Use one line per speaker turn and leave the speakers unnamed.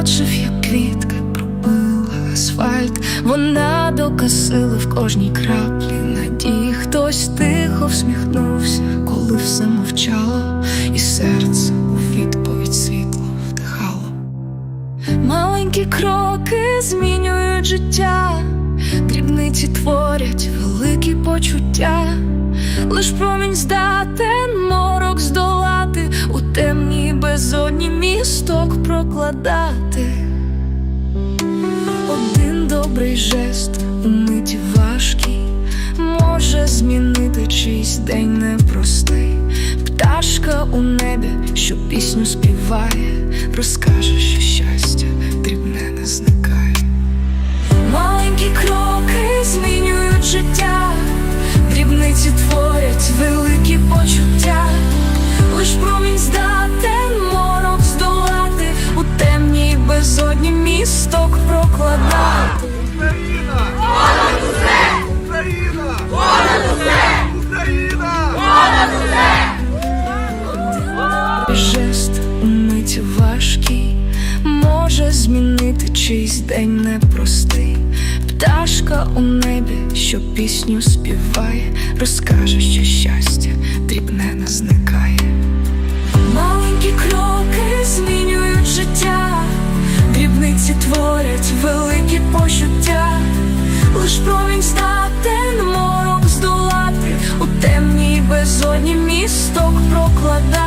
бачив, як квітка пробила асфальт, вона докосила в кожній краплі надії. Хтось тихо всміхнувся, коли все мовчало, і серце у відповідь світло вдихало. Маленькі кроки змінюють життя, дрібниці творять великі почуття, лиш промінь здатен місток прокладати. Один добрий жест у миті важкий може змінити чийсь день непростий. Пташка у небі, що пісню співає, розкаже, що щастя місток прокладати.
Україна! Понад усе! Україна! Понад усе! Україна!
Жест у миті важкий може змінити чийсь день непростий. Пташка у небі, що пісню співає, розкаже, що щастя дрібне не зникає. Творять великі почуття, лиш промінь здатен морок здолати, у темній безодні місток прокладати.